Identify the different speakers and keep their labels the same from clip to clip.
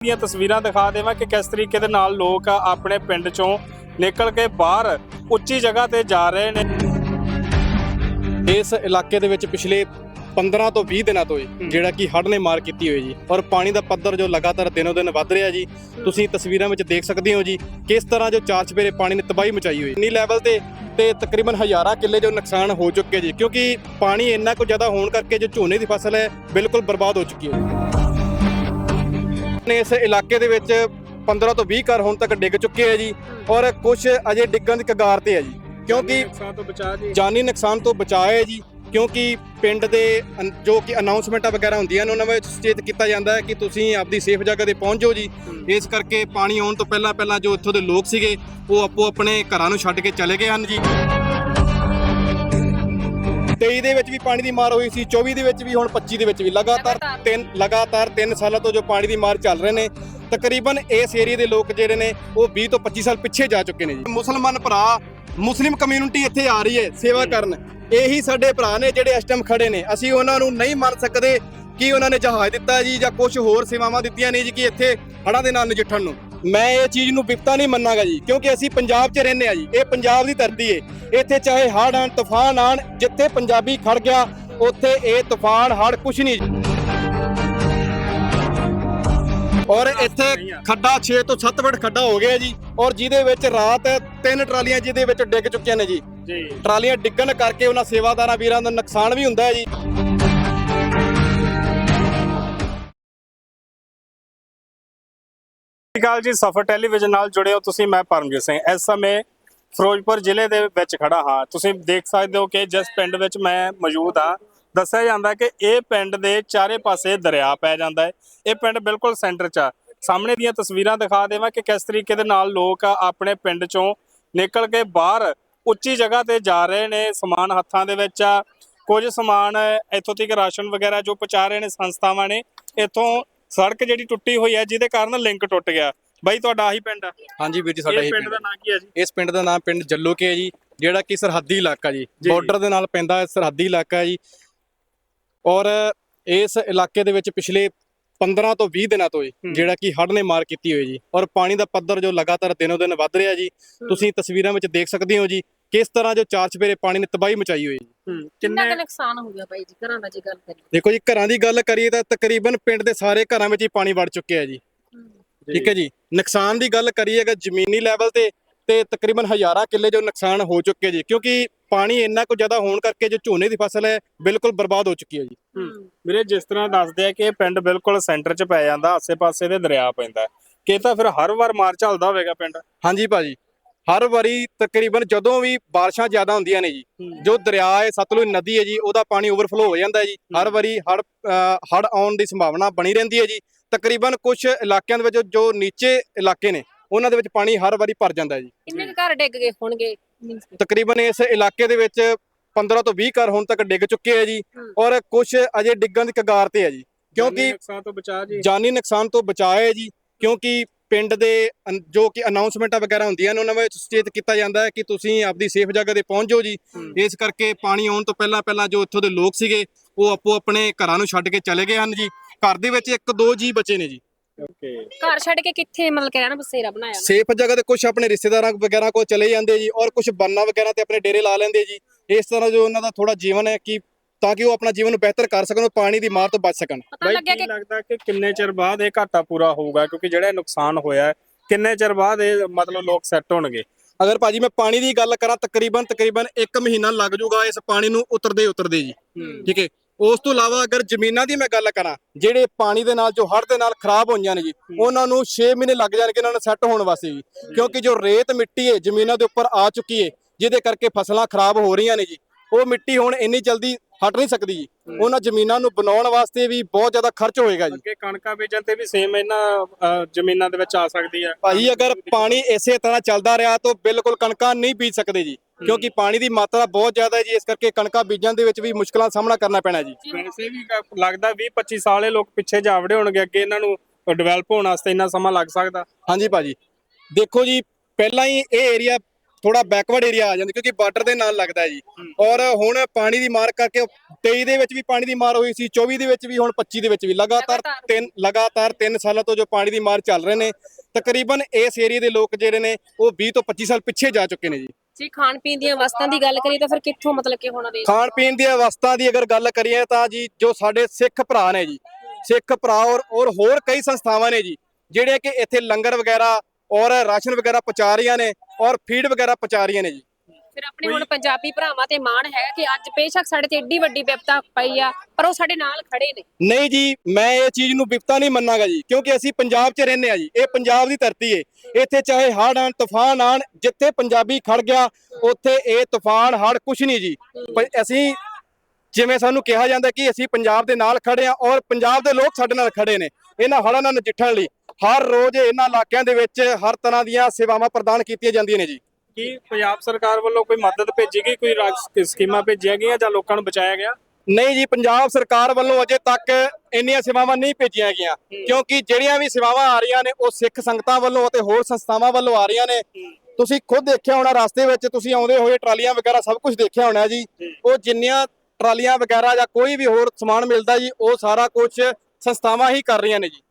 Speaker 1: ਦੀਆਂ ਤਸਵੀਰਾਂ ਦਿਖਾ ਦੇਵਾਂ ਕਿ ਕਿਸ ਤਰੀਕੇ ਦੇ ਨਾਲ ਲੋਕ ਆਪਣੇ ਪਿੰਡ ਚੋਂ ਨਿਕਲ ਕੇ ਬਾਹਰ ਉੱਚੀ ਜਗ੍ਹਾ ਤੇ ਜਾ ਰਹੇ ਨੇ।
Speaker 2: ਇਸ ਇਲਾਕੇ ਦੇ ਵਿੱਚ ਪਿਛਲੇ 15 ਤੋਂ 20 ਦਿਨਾਂ ਤੋਂ ਜੀ ਜਿਹੜਾ ਕਿ ਹੜ੍ਹ ਨੇ ਮਾਰ ਕੀਤੀ ਹੋਈ ਜੀ ਔਰ ਪਾਣੀ ਦਾ ਪੱਧਰ ਜੋ ਲਗਾਤਾਰ ਦਿਨੋ ਦਿਨ ਵੱਧ ਰਿਹਾ ਜੀ ਤੁਸੀਂ ਤਸਵੀਰਾਂ ਵਿੱਚ ਦੇਖ ਸਕਦੇ ਹੋ ਜੀ ਕਿਸ ਤਰ੍ਹਾਂ ਜੋ ਚਾਰ ਚਪੇਰੇ ਪਾਣੀ ਨੇ ਤਬਾਹੀ ਮਚਾਈ ਹੋਈ। ਨੀ ਲੈਵਲ ਤੇ ਤੇ ਤਕਰੀਬਨ ਹਜ਼ਾਰਾਂ ਕਿੱਲੇ ਜੋ ਨੁਕਸਾਨ ਹੋ ਚੁੱਕੇ ਜੀ ਕਿਉਂਕਿ ਪਾਣੀ ਇੰਨਾ ਕੁ ਜ਼ਿਆਦਾ ਹੋਣ ਕਰਕੇ ਜੋ ਝੋਨੇ ਦੀ ਫਸਲ ਹੈ ਬਿਲਕੁਲ ਬਰਬਾਦ ਹੋ ਚੁੱਕੀ ਹੈ ਇਸ ਇਲਾਕੇ ਦੇ ਵਿੱਚ 15 ਤੋਂ 20 ਘਰ ਹੁਣ ਤੱਕ ਡਿੱਗ ਚੁੱਕੇ ਹੈ ਜੀ ਔਰ ਕੁਝ ਅਜੇ ਡਿੱਗਣ ਦੀ ਕਗਾਰ ਤੇ ਹੈ ਜੀ। ਕਿਉਂਕਿ
Speaker 1: ਨੁਕਸਾਨ ਤੋਂ ਬਚਾ ਜੀ
Speaker 2: ਜਾਨੀ ਨੁਕਸਾਨ ਤੋਂ ਬਚਾਅ ਹੈ ਜੀ ਕਿਉਂਕਿ ਪਿੰਡ ਦੇ ਜੋ ਕਿ ਅਨਾਉਂਸਮੈਂਟਾਂ ਵਗੈਰਾ ਹੁੰਦੀਆਂ ਨੇ ਉਹਨਾਂ ਵਿੱਚ ਸੁਚੇਤ ਕੀਤਾ ਜਾਂਦਾ ਹੈ ਕਿ ਤੁਸੀਂ ਆਪਦੀ ਸੇਫ ਜਗ੍ਹਾ ਤੇ ਪਹੁੰਚ ਜਾਓ ਜੀ। ਇਸ ਕਰਕੇ ਪਾਣੀ ਆਉਣ ਤੋਂ ਪਹਿਲਾਂ ਪਹਿਲਾਂ ਜੋ ਇੱਥੋਂ ਦੇ ਲੋਕ ਸੀਗੇ ਉਹ ਆਪੋ ਆਪਣੇ ਘਰਾਂ ਨੂੰ ਛੱਡ ਕੇ ਚਲੇ ਗਏ ਹਨ ਜੀ। 23 ਦੇ ਵਿੱਚ ਵੀ ਪਾਣੀ ਦੀ ਮਾਰ ਹੋਈ ਸੀ 24 ਦੇ ਵਿੱਚ ਵੀ ਹੁਣ 25 ਦੇ ਵਿੱਚ ਵੀ। ਲਗਾਤਾਰ ਤਿੰਨ ਲਗਾਤਾਰ 3 ਸਾਲਾਂ ਤੋਂ ਜੋ ਪਾਣੀ ਦੀ ਮਾਰ ਚੱਲ ਰਹੇ ਨੇ ਤਕਰੀਬਨ ਇਸ ਏਰੀਆ ਦੇ ਲੋਕ ਜਿਹੜੇ ਨੇ ਉਹ 20 ਤੋਂ 25 ਸਾਲ ਪਿੱਛੇ ਜਾ ਚੁੱਕੇ ਨੇ ਜੀ। ਮੁਸਲਮਾਨ ਭਰਾ ਮੁਸਲਿਮ ਕਮਿਊਨਿਟੀ ਇੱਥੇ ਆ ਰਹੀ ਹੈ ਸੇਵਾ ਕਰਨ। ਇਹੀ ਸਾਡੇ ਭਰਾ ਨੇ ਜਿਹੜੇ ਇਸ ਟਾਈਮ ਖੜੇ ਨੇ। ਅਸੀਂ ਉਹਨਾਂ ਨੂੰ ਨਹੀਂ ਮੰਨ ਸਕਦੇ ਕਿ ਉਹਨਾਂ ਨੇ ਜਹਾਜ਼ ਦਿੱਤਾ ਜੀ ਜਾਂ ਕੁਝ ਹੋਰ ਸੇਵਾਵਾਂ ਦਿੱਤੀਆਂ ਨੇ ਜੀ ਕਿ ਇੱਥੇ ਹੜ੍ਹਾਂ ਦੇ ਨਾਲ ਨਜਿੱਠਣ ਨੂੰ। ਮੈਂ ਇਹ ਚੀਜ਼ ਨੂੰ ਵਿਪਤਾ ਨਹੀਂ ਮੰਨਾਂਗਾ ਜੀ ਕਿਉਂਕਿ ਅਸੀਂ ਪੰਜਾਬ 'ਚ ਰਹਿੰਦੇ ਆ ਜੀ ਇਹ ਪੰਜਾਬ ਦੀ ਧਰਤੀ ਏ। ਇੱਥੇ ਚਾਹੇ ਹੜ੍ਹ ਆਣ ਤੂਫਾਨ ਆਣ ਜਿੱਥੇ ਪੰਜਾਬੀ ਖੜ ਗਿਆ ਉੱਥੇ ਇਹ ਤੂਫਾਨ ਹੜ੍ਹ ਕੁਛ ਨਹੀਂ ਜੀ। ਔਰ ਇੱਥੇ ਖੱਡਾ 6 ਤੋਂ 7 ਫੁੱਟ ਖੱਡਾ ਹੋ ਗਿਆ ਜੀ ਔਰ ਜਿਹਦੇ ਵਿੱਚ ਰਾਤ ਤਿੰਨ ਟਰਾਲੀਆਂ ਜਿਹਦੇ ਵਿੱਚ ਡਿੱਗ ਚੁੱਕੀਆਂ ਨੇ ਜੀ।
Speaker 1: ਜੀ।
Speaker 2: ਟਰਾਲੀਆਂ ਡਿੱਗਣ ਕਰਕੇ ਉਹਨਾਂ ਸੇਵਾਦਾਰਾਂ ਵੀਰਾਂ ਦਾ ਨੁਕਸਾਨ ਵੀ ਹੁੰਦਾ ਹੈ ਜੀ।
Speaker 1: ਸ਼੍ਰੀ ਅਕਾਲ ਜੀ, ਸਫਰ ਟੈਲੀਵਿਜ਼ਨ ਨਾਲ ਜੁੜੇ ਹੋ ਤੁਸੀਂ, ਮੈਂ ਪਰਮਜੀਤ ਸਿੰਘ। ਇਸ ਸਮੇਂ ਫਿਰੋਜ਼ਪੁਰ ਜ਼ਿਲ੍ਹੇ ਦੇ ਵਿੱਚ ਖੜਾ ਹਾਂ। ਤੁਸੀਂ ਦੇਖ ਸਕਦੇ ਹੋ ਕਿ ਜਿਸ ਪਿੰਡ ਵਿੱਚ ਮੈਂ ਮੌਜੂਦ ਹਾਂ, ਦੱਸਿਆ ਜਾਂਦਾ ਕਿ ਇਹ ਪਿੰਡ ਦੇ ਚਾਰੇ ਪਾਸੇ ਦਰਿਆ ਪੈ ਜਾਂਦਾ ਹੈ। ਇਹ ਪਿੰਡ ਬਿਲਕੁਲ ਸੈਂਟਰ 'ਚ ਆ। ਸਾਹਮਣੇ ਦੀਆਂ ਤਸਵੀਰਾਂ ਦਿਖਾ ਦੇਵਾਂ ਕਿ ਕਿਸ ਤਰੀਕੇ ਦੇ ਨਾਲ ਲੋਕ ਆਪਣੇ ਪਿੰਡ ਚੋਂ ਨਿਕਲ ਕੇ ਬਾਹਰ ਉੱਚੀ ਜਗ੍ਹਾ ਤੇ ਜਾ ਰਹੇ ਨੇ। ਸਮਾਨ ਹੱਥਾਂ ਦੇ ਵਿੱਚ ਆ। ਕੁਝ ਸਮਾਨ ਇੱਥੋਂ ਤੱਕ ਰਾਸ਼ਨ ਵਗੈਰਾ ਜੋ ਪਹੁੰਚਾ ਰਹੇ ਨੇ, ਸੰਸਥਾਵਾਂ ਨੇ, ਇੱਥੋਂ ਸੜਕ ਜਿਹੜੀ ਟੁੱਟੀ ਹੋਈ ਹੈ ਜਿਹਦੇ ਕਾਰਨ ਲਿੰਕ ਟੁੱਟ ਗਿਆ। ਬਾਈ ਤੁਹਾਡਾ ਆਹੀ ਪਿੰਡ ਆ?
Speaker 2: ਹਾਂਜੀ ਵੀਰ ਜੀ ਸਾਡਾ
Speaker 1: ਇਹ ਪਿੰਡ ਦਾ ਨਾਂ ਕੀ ਹੈ ਜੀ?
Speaker 2: ਇਸ ਪਿੰਡ ਦਾ ਨਾਮ ਪਿੰਡ ਜੱਲੋਕੇ ਹੈ ਜੀ ਜਿਹੜਾ ਕਿ ਸਰਹੱਦੀ ਇਲਾਕਾ ਜੀ। ਬਾਰਡਰ ਦੇ ਨਾਲ ਪੈਂਦਾ ਹੈ, ਸਰਹੱਦੀ ਇਲਾਕਾ ਹੈ ਜੀ। ਔਰ ਇਸ ਇਲਾਕੇ ਦੇ ਵਿੱਚ ਪਿਛਲੇ 15 ਤੋਂ 20 ਦਿਨਾਂ ਤੋਂ ਜੀ। ਜਿਹੜਾ ਕਿ ਹੜ੍ਹ ਨੇ ਮਾਰ ਕੀਤੀ ਹੋਈ ਜੀ। ਔਰ ਪਾਣੀ ਦਾ ਪੱਧਰ ਜੋ ਲਗਾਤਾਰ ਦਿਨੋ ਦਿਨ ਵੱਧ ਰਿਹਾ ਜੀ ਤੁਸੀਂ ਤਸਵੀਰਾਂ ਵਿੱਚ ਦੇਖ ਸਕਦੇ ਹੋ ਜੀ ਕਿਸ ਤਰ੍ਹਾਂ ਜੋ ਚਾਰ ਚਪੇਰੇ ਪਾਣੀ ਨੇ ਤਬਾਹੀ ਮਚਾਈ ਹੋਈ ਹੈ ਜੀ।
Speaker 3: ਕਿੰਨਾ ਕੁ ਨੁਕਸਾਨ ਹੋ ਗਿਆ ਬਾਈ ਜੀ ਘਰਾਂ ਦਾ ਜੇ ਗੱਲ ਕਰੀਏ।
Speaker 2: ਦੇਖੋ ਜੀ ਘਰਾਂ ਦੀ ਗੱਲ ਕਰੀਏ ਤਾਂ ਤਕਰੀਬਨ ਪਿੰਡ ਦੇ ਸਾਰੇ ਘਰਾਂ ਵਿੱਚ ਹੀ ਪਾਣੀ ਵੜ ਚੁੱਕਿਆ ਜੀ। ਠੀਕ ਹੈ ਜੀ ਨੁਕਸਾਨ ਦੀ ਗੱਲ ਕਰੀਏ ਅਗਰ ਜ਼ਮੀਨੀ ਲੈਵਲ ਤੇ ਤੇ ਤਕਰੀਬਨ ਹਜ਼ਾਰਾਂ ਕਿੱਲੇ ਜੋ ਨੁਕਸਾਨ ਹੋ ਚੁੱਕੇ ਜੀ ਕਿਉਂਕਿ ਪਾਣੀ ਇੰਨਾ ਕੁ ਜ਼ਿਆਦਾ ਹੋਣ ਕਰਕੇ ਜੋ ਝੋਨੇ ਦੀ ਫਸਲ ਹੈ ਬਿਲਕੁਲ ਬਰਬਾਦ ਹੋ ਚੁੱਕੀ ਹੈ ਜੀ।
Speaker 1: ਵੀਰੇ ਜਿਸ ਤਰ੍ਹਾਂ ਦੱਸਦੇ ਆ ਕਿ ਇਹ ਪਿੰਡ ਬਿਲਕੁਲ ਸੈਂਟਰ 'ਚ ਪੈ ਜਾਂਦਾ ਆਸੇ-ਪਾਸੇ ਦੇ ਦਰਿਆ ਪੈਂਦਾ ਹੈ। ਕਿ ਤਾਂ ਫਿਰ ਹਰ ਵਾਰ ਮਾਰ ਚੱਲਦਾ ਹੋਵੇਗਾ ਪਿੰਡ?
Speaker 2: ਹਾਂਜੀ ਭਾਜੀ ਹਰ ਵਾਰੀ ਤਕਰੀਬਨ ਜਦੋਂ ਵੀ ਬਾਰਿਸ਼ਾਂ ਜ਼ਿਆਦਾ ਹੁੰਦੀਆਂ ਨੇ ਜੀ ਜੋ ਦਰਿਆ ਹੈ ਸਤਲੁਜ ਨਦੀ ਹੈ ਜੀ ਉਹਦਾ ਪਾਣੀ ਓਵਰਫਲੋ ਹੋ ਜਾਂਦਾ ਜੀ। ਹਰ ਵਾਰੀ ਹੜ ਹੜ ਆਉਣ ਦੀ ਸੰਭਾਵਨਾ ਬਣੀ ਰਹਿੰਦੀ ਹੈ ਜੀ। ਤਕਰੀਬਨ ਕੁਝ ਇਲਾਕਿਆਂ ਦੇ ਵਿੱਚ ਜੋ ਨੀਚੇ ਇਲਾਕੇ ਨੇ ਉਹਨਾਂ ਦੇ ਵਿੱਚ ਪਾਣੀ ਹਰ ਵਾਰੀ ਭਰ ਜਾਂਦਾ ਹੈ ਜੀ।
Speaker 3: ਕਿੰਨੇ ਘਰ ਡਿੱਗ ਗਏ ਹੋਣਗੇ?
Speaker 2: ਤਕਰੀਬਨ ਇਸ ਇਲਾਕੇ ਦੇ ਵਿੱਚ 15 ਤੋਂ 20 ਘਰ ਹੁਣ ਤੱਕ ਡਿੱਗ ਚੁੱਕੇ ਹੈ ਜੀ। ਔਰ ਕੁਝ ਅਜੇ ਡਿੱਗਣ ਦੀ ਕਗਾਰ ਤੇ ਹੈ ਜੀ। ਕਿਉਂਕਿ
Speaker 1: ਨੁਕਸਾਨ ਤੋਂ ਬਚਾ ਜੀ।
Speaker 2: ਜਾਨੀ ਨੁਕਸਾਨ ਤੋਂ ਬਚਾਅ ਜੀ। ਕਿਉਂਕਿ ਪਿੰਡ ਦੇ ਜੋ ਕਿ ਅਨਾਉਂਸਮੈਂਟਾਂ ਵਗੈਰਾ ਹੁੰਦੀਆਂ ਨੇ ਉਹਨਾਂ ਵਿੱਚ ਸੁਚੇਤ ਕੀਤਾ ਜਾਂਦਾ ਹੈ ਕਿ ਤੁਸੀਂ ਆਪਦੀ ਸੇਫ ਜਗ੍ਹਾ ਤੇ ਪਹੁੰਚ ਜਾਓ ਜੀ। ਇਸ ਕਰਕੇ ਪਾਣੀ ਆਉਣ ਤੋਂ ਪਹਿਲਾਂ ਪਹਿਲਾਂ ਜੋ ਇੱਥੋਂ ਦੇ ਲੋਕ ਸੀਗੇ ਉਹ ਆਪੋ ਆਪਣੇ ਘਰਾਂ ਨੂੰ ਛੱਡ ਕੇ ਚਲੇ ਗਏ ਹਨ ਜੀ। ਘਰ ਦੇ ਵਿੱਚ ਇੱਕ ਦੋ ਜੀ ਬਚੇ ਨੇ ਜੀ।
Speaker 1: ਓਕੇ।
Speaker 3: ਘਰ ਛੱਡ ਕੇ ਕਿੱਥੇ ਮਤਲਬ ਕਿ ਰਹਿਣਾ ਬਸੇਰਾ ਬਣਾਇਆ
Speaker 2: ਸੇਫ ਜਗ੍ਹਾ ਤੇ ਕੁਝ ਆਪਣੇ ਰਿਸ਼ਤੇਦਾਰਾਂ ਵਗੈਰਾ ਕੋਲ ਚਲੇ ਜਾਂਦੇ ਜੀ ਔਰ ਕੁਝ ਬੰਨਾ ਵਗੈਰਾ ਤੇ ਆਪਣੇ ਡੇਰੇ ਲਾ ਲੈਂਦੇ ਜੀ। ਇਸ ਤਰ੍ਹਾਂ ਜੋ ਉਹਨਾਂ ਦਾ ਥੋੜਾ ਜੀਵਨ ਹੈ ਕਿ ਤਾਂ ਕਿ ਉਹ ਆਪਣਾ ਜੀਵਨ ਨੂੰ ਬਿਹਤਰ ਕਰ ਸਕਣ ਉਹ ਪਾਣੀ ਦੀ ਮਾਰ ਤੋਂ ਬਚ ਸਕਣ।
Speaker 3: ਪਤਾ
Speaker 1: ਬਾਈ
Speaker 3: ਲੱਗਿਆ
Speaker 1: ਕੀ ਲੱਗਦਾ ਕਿ ਕਿੰਨੇ ਚਿਰ ਬਾਅਦ ਇਹ ਘਾਟਾ ਪੂਰਾ ਹੋਊਗਾ? ਕਿਉਂਕਿ ਜਿਹੜਾ ਨੁਕਸਾਨ ਹੋਇਆ ਹੈ, ਕਿੰਨੇ ਚਿਰ ਬਾਅਦ ਇਹ ਮਤਲਬ ਲੋਕ ਸੈੱਟ ਹੋਣਗੇ?
Speaker 2: ਅਗਰ ਭਾਜੀ ਮੈਂ ਪਾਣੀ ਦੀ ਗੱਲ ਕਰਾਂ ਤਕਰੀਬਨ ਤਕਰੀਬਨ 1 ਮਹੀਨਾ ਲੱਗ ਜਾਊਗਾ ਇਸ ਪਾਣੀ ਨੂੰ ਉਤਰਦੇ ਉਤਰਦੇ ਜੀ। ਠੀਕ ਹੈ? ਉਸ ਤੋਂ ਇਲਾਵਾ ਅਗਰ ਜ਼ਮੀਨਾਂ ਦੀ ਮੈਂ ਗੱਲ ਕਰਾਂ ਜਿਹੜੇ ਪਾਣੀ ਦੇ ਨਾਲ ਜੋ ਹੜ੍ਹ ਦੇ ਨਾਲ ਖਰਾਬ ਹੋਈਆਂ ਨੇ ਜੀ ਉਹਨਾਂ ਨੂੰ 6 ਮਹੀਨੇ ਲੱਗ ਜਾਣਗੇ ਉਹਨਾਂ ਨੂੰ ਸੈੱਟ ਹੋਣ ਵਾਸਤੇ ਜੀ। ਕਿਉਂਕਿ ਜੋ ਰੇਤ ਮਿੱਟੀ ਹੈ ਜ਼ਮੀਨਾਂ ਦੇ ਉੱਪਰ ਆ ਚੁੱਕੀ ਹੈ ਜਿਹਦੇ ਕਰਕੇ ਫਸਲਾਂ ਖਰਾਬ ਹੋ ਰਹੀਆਂ ਨੇ ਜੀ। ਉਹ ਮਿੱਟੀ ਹੁਣ ਇੰਨੀ ਜਲਦੀ ਹਟ ਨਹੀਂ ਸਕਦੀ ਜੀ। ਉਹਨਾਂ ਜ਼ਮੀਨਾਂ ਨੂੰ ਬਣਾਉਣ ਵਾਸਤੇ ਵੀ ਬਹੁਤ ਜ਼ਿਆਦਾ ਖਰਚ ਹੋਏਗਾ ਜੀ।
Speaker 1: ਅੱਗੇ ਕਣਕਾਂ ਬੀਜਣ ਤੇ ਵੀ ਸੇਮ ਇਹਨਾਂ ਜ਼ਮੀਨਾਂ ਦੇ ਵਿੱਚ ਆ ਸਕਦੀ ਹੈ
Speaker 2: ਭਾਈ ਅਗਰ ਪਾਣੀ ਇਸੇ ਤਰ੍ਹਾਂ ਚੱਲਦਾ ਰਿਹਾ ਤਾਂ ਬਿਲਕੁਲ ਕਣਕਾਂ ਨਹੀਂ ਬੀਜ ਸਕਦੇ ਜੀ। ਕਿਉਂਕਿ ਪਾਣੀ ਦੀ ਮਾਤਰਾ ਬਹੁਤ ਜ਼ਿਆਦਾ ਹੈ ਜੀ। ਇਸ ਕਰਕੇ ਕਣਕਾਂ ਬੀਜਣ ਦੇ ਵਿੱਚ ਵੀ ਮੁਸ਼ਕਲਾਂ ਸਾਹਮਣਾ ਕਰਨਾ ਪੈਣਾ ਜੀ।
Speaker 1: ਵੈਸੇ ਵੀ ਲੱਗਦਾ 20 25 ਸਾਲ ਲੋਕ ਪਿੱਛੇ ਜਾਵੜੇ ਹੋਣਗੇ। ਅੱਗੇ ਇਹਨਾਂ ਨੂੰ ਡਿਵੈਲਪ ਹੋਣ ਵਾਸਤੇ ਇੰਨਾ ਸਮਾਂ ਲੱਗ ਸਕਦਾ।
Speaker 2: ਹਾਂਜੀ ਭਾਜੀ। ਦੇਖੋ ਜੀ ਪਹਿਲਾਂ ਹੀ ਇਹ ਏਰੀਆ ਥੋੜਾ ਬੈਕਵਰਡ ਏਰੀਆ ਆ ਜਾਂਦਾ ਕਿਉਂਕਿ ਬਾਰਡਰ ਦੇ ਨਾਲ ਲੱਗਦਾ ਹੈ ਜੀ। ਔਰ ਹੁਣ ਪਾਣੀ ਦੀ ਮਾਰ ਕਰਕੇ 23 ਦੇ ਵਿੱਚ ਵੀ ਪਾਣੀ ਦੀ ਮਾਰ ਹੋਈ ਸੀ 24 ਦੇ ਵਿੱਚ ਵੀ ਹੁਣ 25 ਦੇ ਵਿੱਚ ਵੀ। ਲਗਾਤਾਰ
Speaker 3: ਲਗਾਤਾਰ।
Speaker 2: ਤਿੰਨ ਲਗਾਤਾਰ 3 ਸਾਲਾਂ ਤੋਂ ਜੋ ਪਾਣੀ ਦੀ ਮਾਰ ਚੱਲ ਰਹੇ ਨੇ ਤਕਰੀਬਨ ਇਸ ਏਰੀਆ ਦੇ ਲੋਕ ਜਿਹੜੇ ਨੇ ਉਹ 20 ਤੋਂ 25 ਸਾਲ ਪਿੱਛੇ ਜਾ ਚੁੱਕੇ ਨੇ ਜੀ।
Speaker 3: ਜੇ ਖਾਣ ਪੀਣ ਦੀਆਂ ਵਸਤਾਂ ਦੀ ਗੱਲ ਕਰੀਏ ਤਾਂ ਫਿਰ ਕਿੱਥੋਂ ਮਤਲਬ ਕਿ ਹੁਣ ਦੇ
Speaker 2: ਖਾਣ ਪੀਣ ਦੀਆਂ ਵਸਤਾਂ ਦੀ ਅਗਰ ਗੱਲ ਕਰੀਏ ਤਾਂ ਜੀ ਜੋ ਸਾਡੇ ਸਿੱਖ ਭਰਾ ਨੇ ਜੀ ਸਿੱਖ ਭਰਾ ਔਰ ਔਰ ਹੋਰ ਕਈ ਸੰਸਥਾਵਾਂ ਨੇ ਜੀ ਜਿਹੜੇ ਕਿ ਇੱਥੇ ਲੰਗਰ ਵਗੈਰਾ ਔਰ ਰਾਸ਼ਨ ਵਗੈਰਾ ਪਹੁੰਚਾ ਰਹੀਆਂ ਨੇ ਔਰ ਫੀਡ ਵਗੈਰਾ ਪਹੁੰਚਾ ਰਹੀਆਂ ਨੇ ਜੀ।
Speaker 3: ਫਿਰ ਆਪਣੇ ਹੁਣ ਪੰਜਾਬੀ ਭਰਾਵਾਂ ਤੇ ਮਾਣ ਹੈਗਾ ਕਿ ਅੱਜ ਬੇਸ਼ੱਕ ਸਾਡੇ ਤੇ ਏਡੀ ਵੱਡੀ ਵਿਪਤਾ ਪਈ ਆ ਪਰ ਉਹ ਸਾਡੇ ਨਾਲ ਖੜੇ ਨੇ।
Speaker 2: ਨਹੀਂ ਜੀ ਮੈਂ ਇਹ ਚੀਜ਼ ਨੂੰ ਵਿਪਤਾ ਨਹੀਂ ਮੰਨਾਂਗਾ ਜੀ ਕਿਉਂਕਿ ਅਸੀਂ ਪੰਜਾਬ 'ਚ ਰਹਿੰਦੇ ਆ ਜੀ ਇਹ ਪੰਜਾਬ ਦੀ ਧਰਤੀ ਏ। ਇੱਥੇ ਚਾਹੇ ਹੜ੍ਹ ਆਣ ਤੂਫਾਨ ਆਣ ਜਿੱਥੇ ਪੰਜਾਬੀ ਖੜ ਗਿਆ ਉੱਥੇ ਇਹ ਤੂਫਾਨ ਹੜ੍ਹ ਕੁਛ ਨਹੀਂ ਜੀ। ਪਰ ਅਸੀਂ ਜਿਵੇਂ ਸਾਨੂੰ ਕਿਹਾ ਜਾਂਦਾ ਕਿ ਅਸੀਂ ਪੰਜਾਬ ਦੇ ਨਾਲ ਖੜੇ ਆ ਔਰ ਪੰਜਾਬ ਦੇ ਲੋਕ ਸਾਡੇ ਨਾਲ ਖੜੇ ਨੇ ਇਹਨਾਂ ਹੜ੍ਹਾਂ ਨਾਲ ਨਜਿੱਠਣ ਲਈ। ਹਰ ਰੋਜ਼ ਇਹਨਾਂ ਇਲਾਕਿਆਂ ਦੇ ਵਿੱਚ ਹਰ ਤਰ੍ਹਾਂ ਦੀਆਂ ਸੇਵਾਵਾਂ ਪ੍ਰਦਾਨ ਕੀਤੀਆਂ ਜਾਂਦੀਆਂ ਨੇ ਜੀ।
Speaker 1: ਕੀ ਪੰਜਾਬ ਸਰਕਾਰ ਵੱਲੋਂ ਕੋਈ ਮਦਦ ਭੇਜੀ ਗਈ ਕੋਈ ਰਾਜ- ਸਕੀਮਾਂ ਭੇਜੀਆਂ ਗਈਆਂ ਜਾਂ ਲੋਕਾਂ ਨੂੰ ਬਚਾਇਆ ਗਿਆ?
Speaker 2: ਨਹੀਂ ਜੀ ਪੰਜਾਬ ਸਰਕਾਰ ਵੱਲੋਂ ਅਜੇ ਤੱਕ ਇੰਨੀਆਂ ਸੇਵਾਵਾਂ ਨਹੀਂ ਭੇਜੀਆਂ ਗਈਆਂ। ਕਿਉਂਕਿ ਜਿਹੜੀਆਂ ਵੀ ਸੇਵਾਵਾਂ ਆ ਰਹੀਆਂ ਨੇ ਉਹ ਸਿੱਖ ਸੰਗਤਾਂ ਵੱਲੋਂ ਅਤੇ ਹੋਰ ਸੰਸਥਾਵਾਂ ਵੱਲੋਂ ਆ ਰਹੀਆਂ ਨੇ। ਤੁਸੀਂ ਖੁਦ ਦੇਖਿਆ ਹੋਣਾ ਰਸਤੇ ਵਿੱਚ ਤੁਸੀਂ ਆਉਂਦੇ ਹੋਏ ਟਰਾਲੀਆਂ ਵਗੈਰਾ ਸਭ ਕੁਝ ਦੇਖਿਆ ਹੋਣਾ ਜੀ। ਉਹ ਜਿੰਨੀਆਂ ਟਰਾਲੀਆਂ ਵਗੈਰਾ ਜਾਂ ਕੋਈ ਵੀ ਹੋਰ ਸਮਾਨ ਮਿਲਦਾ ਜੀ ਉਹ ਸਾਰਾ ਕੁਝ ਸੰਸਥਾਵਾਂ ਹੀ ਕਰ ਰਹੀਆਂ ਨੇ ਜੀ।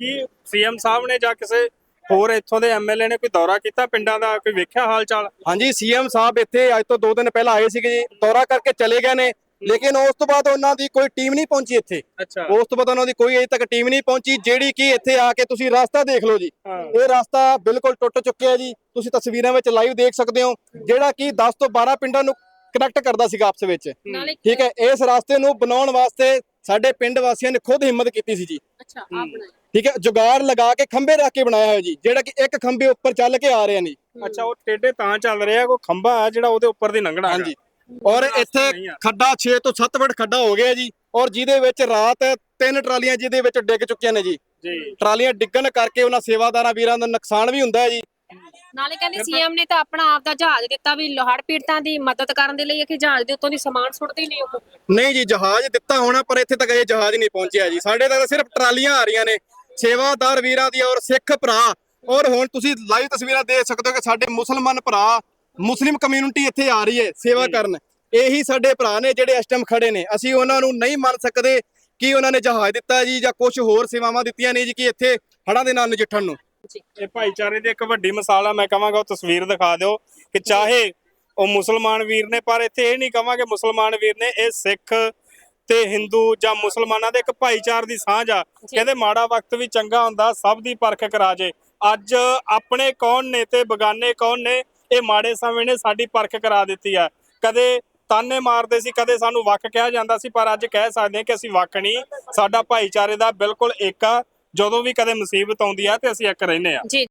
Speaker 1: ਕੀ ਸੀਐਮ ਸਾਹਿਬ ਨੇ ਜਾਂ ਕਿਸੇ ਹੋਰ ਇੱਥੋਂ ਦੇ ਐਮਐਲਏ ਨੇ ਕੋਈ ਦੌਰਾ ਕੀਤਾ? ਪਿੰਡਾਂ ਦਾ ਕੋਈ ਵੇਖਿਆ ਹਾਲ ਚਾਲ
Speaker 2: ਹਾਂਜੀ ਸੀਐਮ ਸਾਹਿਬ ਇੱਥੇ ਅੱਜ ਤੋਂ 2 ਦਿਨ ਪਹਿਲਾਂ ਆਏ ਸੀਗੇ ਜੀ। ਦੌਰਾ ਕਰਕੇ ਚਲੇ ਗਏ ਨੇ। ਲੇਕਿਨ ਉਸ ਤੋਂ ਬਾਅਦ ਉਹਨਾਂ ਦੀ ਕੋਈ ਟੀਮ ਨਹੀਂ ਪਹੁੰਚੀ ਇੱਥੇ।
Speaker 1: ਅੱਛਾ।
Speaker 2: ਉਸ ਤੋਂ ਬਾਅਦ ਉਹਨਾਂ ਦੀ ਕੋਈ ਅਜੇ ਤੱਕ ਟੀਮ ਨਹੀਂ ਪਹੁੰਚੀ। ਜਿਹੜੀ ਕਿ ਇੱਥੇ ਆ ਕੇ ਤੁਸੀਂ ਰਸਤਾ ਦੇਖ ਲਓ ਜੀ। ਇਹ ਰਸਤਾ ਬਿਲਕੁਲ ਟੁੱਟ ਚੁੱਕਿਆ ਜੀ। ਤੁਸੀਂ ਤਸਵੀਰਾਂ ਵਿੱਚ ਲਾਈਵ ਦੇਖ ਸਕਦੇ ਹੋ। ਜਿਹੜਾ ਕਿ 10 ਤੋਂ 12 ਪਿੰਡਾਂ ਨੂੰ ਕਨੈਕਟ ਕਰਦਾ ਸੀਗਾ ਆਪਸ ਵਿੱਚ। ਠੀਕ ਹੈ। ਇਸ ਰਸਤੇ ਨੂੰ ਬਣਾਉਣ ਵਾਸਤੇ ਸਾਡੇ ਪਿੰਡ ਵਾਸੀਆਂ ਨੇ ਖੁਦ ਹਿੰਮਤ ਕੀਤੀ ਸੀ ਜੀ।
Speaker 3: ਅੱਛਾ ਆ ਬਣਾਇਆ
Speaker 2: ਠੀਕ ਹੈ ਜੁਗਾੜ ਲਗਾ ਕੇ ਖੰਭੇ ਰੱਖ ਕੇ ਬਣਾਇਆ ਹੋਇਆ ਜੀ ਜਿਹੜਾ ਕਿ ਇੱਕ ਖੰਭੇ ਉੱਪਰ ਚੱਲ ਕੇ ਆ ਰਹੇ ਨੇ।
Speaker 1: ਅੱਛਾ ਉਹ ਟੇਡੇ ਤਾਂ ਚੱਲ ਰਿਹਾ ਕੋਈ ਖੰਭਾ ਆ ਜਿਹੜਾ ਉਹਦੇ ਉੱਪਰ ਦੀ ਲੰਘਣਾ
Speaker 2: ਹਾਂਜੀ। ਔਰ ਇੱਥੇ। ਖੱਡਾ 6 ਤੋਂ 7 ਫੁੱਟ ਖੱਡਾ ਹੋ ਗਿਆ ਜੀ ਔਰ ਜਿਹਦੇ ਵਿੱਚ ਰਾਤ ਤਿੰਨ ਟਰਾਲੀਆਂ ਜਿਹਦੇ ਵਿੱਚ ਡਿੱਗ ਚੁੱਕੀਆਂ ਨੇ ਜੀ।
Speaker 1: ਜੀ।
Speaker 2: ਟਰਾਲੀਆਂ ਡਿੱਗਣ ਕਰਕੇ ਉਹਨਾਂ ਸੇਵਾਦਾਰਾਂ ਵੀਰਾਂ ਦਾ ਨੁਕਸਾਨ ਵੀ ਹੁੰਦਾ ਹੈ ਜੀ।
Speaker 3: ਨਾਲੇ ਕਹਿੰਦੇ ਸੀਐਮ ਨੇ ਤਾਂ ਆਪਣਾ ਆਪ ਦਾ ਜਹਾਜ਼ ਦਿੱਤਾ ਵੀ ਲੋਹੜ ਪੀੜਤਾਂ ਦੀ ਮਦਦ ਕਰਨ ਦੇ ਲਈ ਕਿ ਜਹਾਜ਼ ਦੇ ਉੱਤੋਂ ਦੀ ਸਮਾਨ ਸੁੱਟਦੇ ਨਹੀਂ ਉਹ।
Speaker 2: ਨਹੀਂ ਜੀ ਜਹਾਜ਼ ਦਿੱਤਾ ਹੋਣਾ ਪਰ ਇੱਥੇ ਤੱਕ ਇਹ ਜਹਾਜ਼ ਨਹੀਂ ਪਹੁੰਚਿਆ ਜੀ। ਸਾਡੇ ਤੱਕ ਸਿਰਫ ਟਰਾਲੀਆਂ ਆ ਰਹੀਆਂ ਨੇ। ਸੇਵਾਦਾਰ ਵੀਰਾਂ ਦੀ ਔਰ ਸਿੱਖ ਭਰਾ। ਔਰ ਹੁਣ ਤੁਸੀਂ ਲਾਈਵ ਤਸਵੀਰਾਂ ਦੇਖ ਸਕਦੇ ਹੋ ਕਿ ਸਾਡੇ ਮੁਸਲਮਾਨ ਭਰਾ ਮੁਸਲਿਮ ਕਮਿਊਨਿਟੀ ਇੱਥੇ ਆ ਰਹੀ ਹੈ ਸੇਵਾ ਕਰਨ। ਇਹੀ ਸਾਡੇ ਭਰਾ ਨੇ ਜਿਹੜੇ ਇਸ ਟਾਈਮ ਖੜੇ ਨੇ। ਅਸੀਂ ਉਹਨਾਂ ਨੂੰ ਨਹੀਂ ਮੰਨ ਸਕਦੇ ਕਿ ਉਹਨਾਂ ਨੇ ਜਹਾਜ਼ ਦਿੱਤਾ ਜੀ ਜਾਂ ਕੁਝ ਹੋਰ ਸੇਵਾਵਾਂ ਦਿੱਤੀਆਂ ਨੇ ਜੀ ਕਿ ਇੱਥੇ ਹੜ੍ਹਾਂ ਦੇ ਨਾਲ ਨਜਿੱਠਣ ਨੂੰ।
Speaker 1: ਇਹ ਭਾਈਚਾਰੇ ਦੀ ਇੱਕ ਵੱਡੀ ਮਿਸਾਲ ਆ ਮੈਂ ਕਹਾਂਗਾ ਉਹ ਤਸਵੀਰ ਦਿਖਾ ਦਿਓ ਕਿ ਚਾਹੇ ਉਹ ਮੁਸਲਮਾਨ ਵੀਰ ਨੇ ਪਰ ਇੱਥੇ ਇਹ ਨਹੀਂ ਕਹਾਂਗੇ ਮੁਸਲਮਾਨ ਵੀਰ ਨੇ ਇਹ ਸਿੱਖ ਤੇ ਹਿੰਦੂ ਜਾਂ ਮੁਸਲਮਾਨਾਂ ਦੇ ਇੱਕ ਭਾਈਚਾਰ ਦੀ ਸਾਂਝ ਆ। ਕਹਿੰਦੇ ਮਾੜਾ ਵਕਤ ਵੀ ਚੰਗਾ ਹੁੰਦਾ ਸਭ ਦੀ ਪਰਖ ਕਰਾ ਜੇ ਅੱਜ ਆਪਣੇ ਕੌਣ ਨੇ ਤੇ ਬਗਾਨੇ ਕੌਣ ਨੇ ਇਹ ਮਾੜੇ ਸਮੇਂ ਨੇ ਸਾਡੀ ਪਰਖ ਕਰਾ ਦਿੱਤੀ ਆ। ਕਦੇ ਤਾਨੇ ਮਾਰਦੇ ਸੀ ਕਦੇ ਸਾਨੂੰ ਵੱਖ ਕਿਹਾ ਜਾਂਦਾ ਸੀ ਪਰ ਅੱਜ ਕਹਿ ਸਕਦੇ ਹਾਂ ਕਿ ਅਸੀਂ ਵੱਖ ਨਹੀਂ। ਸਾਡਾ ਭਾਈਚਾਰੇ ਦਾ ਬਿਲਕੁਲ ਏਕਾ ਜਦੋਂ ਵੀ ਕਦੇ ਮੁਸੀਬਤ ਆਉਂਦੀ ਆ ਤੇ ਅਸੀਂ ਇੱਕ ਰਹਿੰਦੇ ਆ।